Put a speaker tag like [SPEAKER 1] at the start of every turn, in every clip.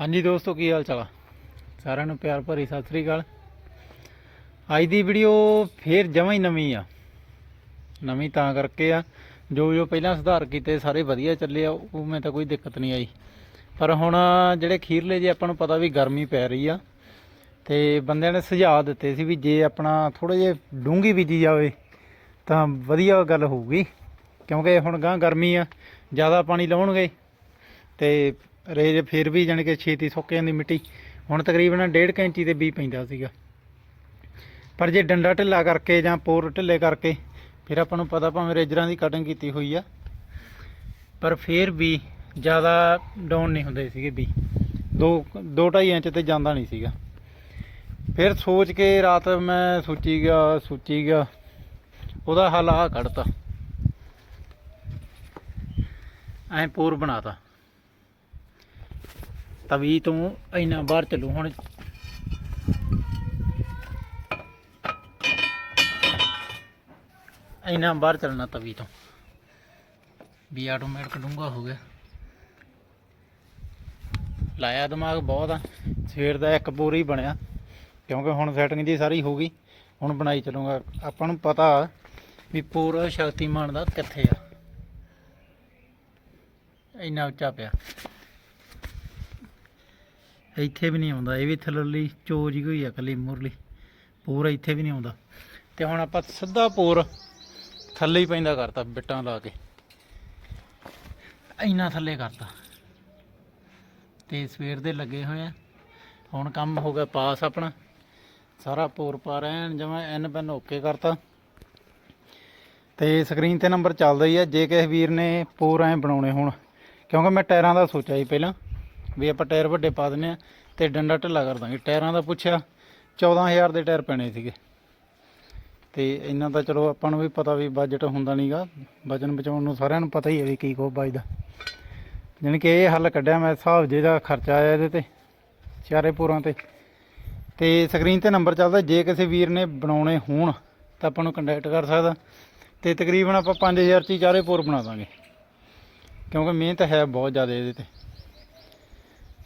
[SPEAKER 1] ਹਾਂਜੀ ਦੋਸਤੋ, ਕੀ ਹਾਲ ਚਾਲ ਆ? ਸਾਰਿਆਂ ਨੂੰ ਪਿਆਰ ਭਰੀ ਸਤਿ ਸ੍ਰੀ ਅਕਾਲ। ਅੱਜ ਦੀ ਵੀਡੀਓ ਫੇਰ ਜਮਾਂ ਹੀ ਨਵੀਂ ਆ। ਨਵੀਂ ਤਾਂ ਕਰਕੇ ਆ, ਜੋ ਜੋ ਪਹਿਲਾਂ ਸੁਧਾਰ ਕੀਤੇ ਸਾਰੇ ਵਧੀਆ ਚੱਲੇ ਆ, ਉਹ ਮੈਂ ਤਾਂ ਕੋਈ ਦਿੱਕਤ ਨਹੀਂ ਆਈ। ਪਰ ਹੁਣ ਜਿਹੜੇ ਖੀਰਲੇ ਜੇ ਆਪਾਂ ਨੂੰ ਪਤਾ ਵੀ ਗਰਮੀ ਪੈ ਰਹੀ ਆ, ਤੇ ਬੰਦਿਆਂ ਨੇ ਸੁਝਾਅ ਦਿੱਤੇ ਸੀ ਵੀ ਜੇ ਆਪਣਾ ਥੋੜੇ ਜੇ ਡੂੰਗੀ ਬੀਜੀ ਜਾਵੇ, ਤਾਂ ਵਧੀਆ ਗੱਲ ਹੋਊਗੀ। ਕਿਉਂਕਿ ਹੁਣ ਗਾਂ ਗਰਮੀ ਆ, ਜ਼ਿਆਦਾ ਪਾਣੀ ਲਾਉਣਗੇ, ਤੇ ਰੇਜ ਫਿਰ ਵੀ ਜਾਣੀ ਕਿ ਛੇਤੀ ਸੁੱਕ ਜਾਂਦੀ ਮਿੱਟੀ। ਹੁਣ ਤਕਰੀਬਨ 1.5 ਇੰਚੀ ਤੇ ਬੀ ਪੈਂਦਾ ਸੀਗਾ। ਪਰ ਜੇ ਡੰਡਾ ਢਿੱਲਾ ਕਰਕੇ ਜਾਂ ਪੋਰ ਢਿੱਲੇ ਕਰਕੇ, ਫਿਰ ਆਪਾਂ ਨੂੰ ਪਤਾ ਭਾਵੇਂ ਰੇਜਰਾਂ ਦੀ ਕਟਿੰਗ ਕੀਤੀ ਹੋਈ ਆ। ਪਰ ਫਿਰ ਵੀ ਜ਼ਿਆਦਾ ਡਾਊਨ ਨਹੀਂ ਹੁੰਦੇ ਸੀਗੇ ਬੀ 2 2.5 ਇੰਚ ਤੇ ਜਾਂਦਾ ਨਹੀਂ ਸੀਗਾ। ਫਿਰ ਸੋਚ ਕੇ ਰਾਤ ਮੈਂ ਸੋਚੀ ਗਿਆ ਸੋਚੀ ਗਿਆ। ਉਹਦਾ ਹੱਲ ਆ ਕੱਢਤਾ। ਐਂ ਪੋਰ ਬਣਾਤਾ। ਤਵੀ ਤੋਂ ਇੰਨਾ ਬਾਹਰ ਚੱਲੂ ਹੁਣ। ਇੰਨਾ ਬਾਹਰ ਚੱਲਣਾ ਤਵੀ ਤੋਂ। ਵੀ ਆਟੋਮੈਟਿਕ ਡੂੰਗਾ ਹੋ ਗਿਆ। ਲਾਇਆ ਦਿਮਾਗ ਬਹੁਤ ਆ। ਸਵੇਰ ਦਾ ਇੱਕ ਪੂਰੀ ਬਣਿਆ। ਕਿਉਂਕਿ ਹੁਣ ਸੈਟਿੰਗ ਦੀ ਸਾਰੀ ਹੋ ਗਈ। ਹੁਣ ਬਣਾਈ ਚੱਲੂਗਾ। ਆਪਾਂ ਨੂੰ ਪਤਾ ਵੀ ਪੂਰਾ ਸ਼ਕਤੀਮਾਨ ਦਾ ਕਿੱਥੇ ਆ। ਇੰਨਾ ਉੱਚਾ ਪਿਆ। ਇੱਥੇ ਵੀ ਨਹੀਂ ਆਉਂਦਾ, ਇਹ ਵੀ ਥੱਲੜੀ ਚੋਜ ਹੀ ਹੋਈ ਆ ਕੱਲੀ ਮੁਰਲੀ, ਪੂਰਾ ਇੱਥੇ ਵੀ ਨਹੀਂ ਆਉਂਦਾ। ਤੇ ਹੁਣ ਆਪਾਂ ਸਿੱਧਾ ਪੂਰ ਥੱਲੇ ਹੀ ਪੈਂਦਾ ਕਰਤਾ, ਬਿੱਟਾਂ ਲਾ ਕੇ। ਇੰਨਾ ਥੱਲੇ ਕਰਤਾ। ਤੇ ਸਵੇਰ ਦੇ ਲੱਗੇ ਹੋਏ ਆ। ਹੁਣ ਕੰਮ ਹੋ ਗਿਆ ਪਾਸ ਆਪਣਾ। ਸਾਰਾ ਪੋਰ ਪਾ ਰਹੇ ਐਨ ਜਮਾ ਐਨ ਪੈਨ ਓਕੇ ਕਰਤਾ। ਤੇ ਸਕਰੀਨ ਤੇ ਨੰਬਰ ਚੱਲਦਾ ਹੀ ਆ, ਜੇ ਕਿਸੇ ਵੀਰ ਨੇ ਪੋਰ ਐ ਬਣਾਉਣੇ ਹੁਣ। ਕਿਉਂਕਿ ਮੈਂ ਟਾਇਰਾਂ ਦਾ ਸੋਚਿਆ ਸੀ ਪਹਿਲਾਂ। ਵੀ ਆਪਾਂ ਟਾਇਰ ਵੱਡੇ ਪਾ ਦਿੰਨੇ ਆ ਤੇ ਡੰਡਾ ਢਿੱਲਾ ਕਰ ਦਾਂਗੇ। ਟਾਇਰਾਂ ਦਾ ਪੁੱਛਿਆ 14000 ਦੇ ਟਾਇਰ ਪੈਣੇ ਸੀਗੇ। ਤੇ ਇਹਨਾਂ ਦਾ ਚਲੋ ਆਪਾਂ ਨੂੰ ਵੀ ਪਤਾ ਵੀ ਬਜਟ ਹੁੰਦਾ ਨਹੀਂਗਾ ਵਜਨ ਬਚਾਉਣ ਨੂੰ ਸਾਰਿਆਂ ਨੂੰ ਪਤਾ ਹੀ ਹੈ ਵੀ ਕੀ ਕੋ ਬਚਦਾ ਜਾਣੀ ਕਿ ਇਹ ਹੱਲ ਕੱਢਿਆ ਮੈਂ, ਹਿਸਾਬ ਜਿਹਦਾ ਖਰਚਾ ਆਇਆ ਇਹਦੇ ਤੇ ਚਾਰੇ ਪੂਰਾਂ ਤੇ। ਤੇ ਸਕਰੀਨ ਤੇ ਨੰਬਰ ਚੱਲਦਾ, ਜੇ ਕਿਸੇ ਵੀਰ ਨੇ ਬਣਾਉਣੇ ਹੋਣ ਤਾਂ ਆਪਾਂ ਨੂੰ ਕੰਟੈਕਟ ਕਰ ਸਕਦਾ। ਤੇ ਤਕਰੀਬਨ ਆਪਾਂ 5000 ਚ ਹੀ ਚਾਰੇ ਪੂਰ ਬਣਾ ਦਾਂਗੇ। ਕਿਉਂਕਿ ਮਿਹਨਤ ਹੈ ਬਹੁਤ ਜ਼ਿਆਦਾ ਇਹਦੇ ਤੇ।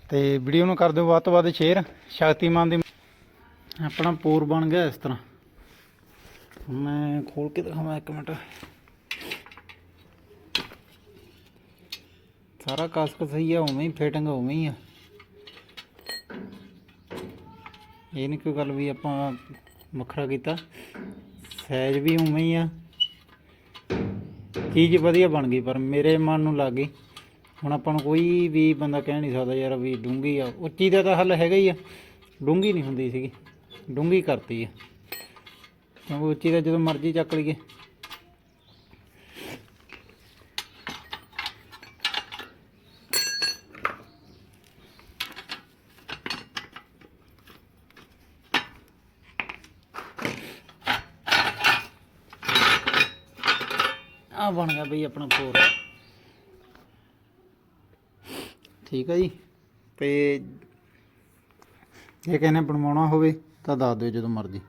[SPEAKER 1] ਤੇ ਵੀਡੀਓ ਨੂੰ ਕਰ ਦਿਓ ਵੱਧ ਤੋਂ ਵੱਧ ਸ਼ੇਅਰ। ਸ਼ਕਤੀਮਾਨ ਦੀ ਆਪਣਾ ਪੂਰ ਬਣ ਗਿਆ ਇਸ ਤਰ੍ਹਾਂ। ਮੈਂ ਖੋਲ ਕੇ ਦਿਖਾਵਾਂ ਇੱਕ ਮਿੰਟ। ਸਾਰਾ ਕਾਸਕ ਸਹੀ ਆ, ਉਵੇਂ ਹੀ ਫਿਟਿੰਗ ਉਵੇਂ ਹੀ ਆ। ਇਹ ਨਹੀਂ ਕੋਈ ਗੱਲ ਵੀ ਆਪਾਂ ਵੱਖਰਾ ਕੀਤਾ। ਸਾਈਜ਼ ਵੀ ਉਵੇਂ ਹੀ ਆ। ਚੀਜ਼ ਵਧੀਆ ਬਣ ਗਈ, ਪਰ ਮੇਰੇ ਮਨ ਨੂੰ ਲੱਗ ਗਈ। ਹੁਣ ਆਪਾਂ ਨੂੰ ਕੋਈ ਵੀ ਬੰਦਾ ਕਹਿ ਨਹੀਂ ਸਕਦਾ ਯਾਰ ਵੀ ਡੂੰਗੀ ਆ। ਉੱਚੀ ਦਾ ਤਾਂ ਹੱਲ ਹੈਗਾ ਹੀ ਆ। ਡੂੰਗੀ ਨਹੀਂ ਹੁੰਦੀ ਸੀਗੀ। ਡੂੰਗੀ ਕਰਤੀ ਆ। ਕਿਉਂਕਿ ਉੱਚੀ ਦਾ ਜਦੋਂ ਮਰਜ਼ੀ ਚੱਕ ਲਈਏ। ਆ ਬਣ ਗਿਆ ਬਈ ਆਪਣਾ ਪੋਰ ਠੀਕ ਹੈ ਜੀ। ਤੇ ਜੇ ਕਿਸੇ ਨੇ ਬਣਵਾਉਣਾ ਹੋਵੇ ਤਾਂ ਦੱਸ ਦਿਓ ਜਦੋਂ ਮਰਜ਼ੀ।